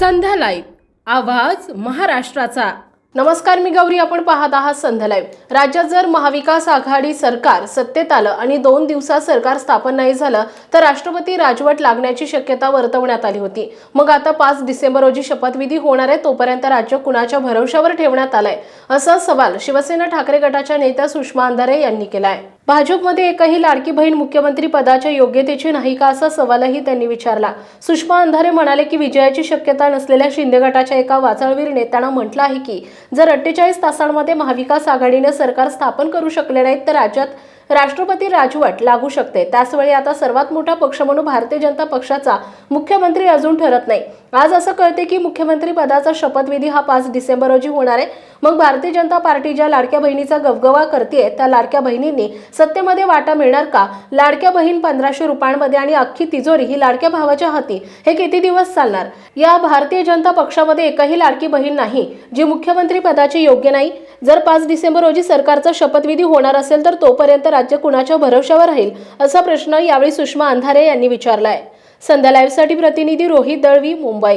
संध्या live. आवाज महाराष्ट्राचा. नमस्कार मी गौरी. आपण पाहत आहात संध्या लाईव्ह. राज्यात जर महाविकास आघाडी सरकार सत्तेत आलं आणि दोन दिवसात सरकार स्थापन नाही झालं तर राष्ट्रपती राजवट लागण्याची शक्यता वर्तवण्यात आली होती. मग आता पाच डिसेंबर रोजी शपथविधी होणार आहे तोपर्यंत राज्य कुणाच्या भरवशावर ठेवण्यात आलंय? असा सवाल शिवसेना ठाकरे गटाच्या नेत्या सुषमा अंधारे यांनी केलाय. भाजपमध्ये एकही लाडकी बहीण मुख्यमंत्री पदाच्या योग्यतेची नाही का असा सवालही त्यांनी विचारला. सुषमा अंधारे म्हणाले की विजयाची शक्यता नसलेल्या शिंदे गटाच्या एका वाचाळवीर नेत्यानं म्हटलं आहे की जर अठ्ठेचाळीस तासांमध्ये महाविकास आघाडीने सरकार स्थापन करू शकले नाहीत तर राज्यात राष्ट्रपती राजवट लागू शकते. त्याचवेळी आता सर्वात मोठा पक्ष म्हणून भारतीय जनता पक्षाचा मुख्यमंत्री अजून ठरत नाही. आज असं कळते की मुख्यमंत्री पदाचा शपथविधी हा पाच डिसेंबर रोजी होणार आहे. मग भारतीय जनता पार्टी ज्या लाडक्या बहिणीचा गवगवा करते त्या लाडक्या बहिणींनी सत्तेमध्ये वाटा मिळणार का? लाडक्या बहीण पंधराशे रुपयांमध्ये आणि अख्खी तिजोरी ही लाडक्या भावाच्या हाती. हे किती दिवस चालणार? या भारतीय जनता पक्षामध्ये एकही लाडकी बहीण नाही जी मुख्यमंत्री पदाची योग्य नाही. जर पाच डिसेंबर रोजी सरकारचा शपथविधी होणार असेल तर तोपर्यंत राज्य कुणाच्या भरवशावर राहील असा प्रश्न यावेळी सुषमा अंधारे यांनी विचारलाय. संध्या लाईव्हसाठी प्रतिनिधी रोहित दळवी मुंबई.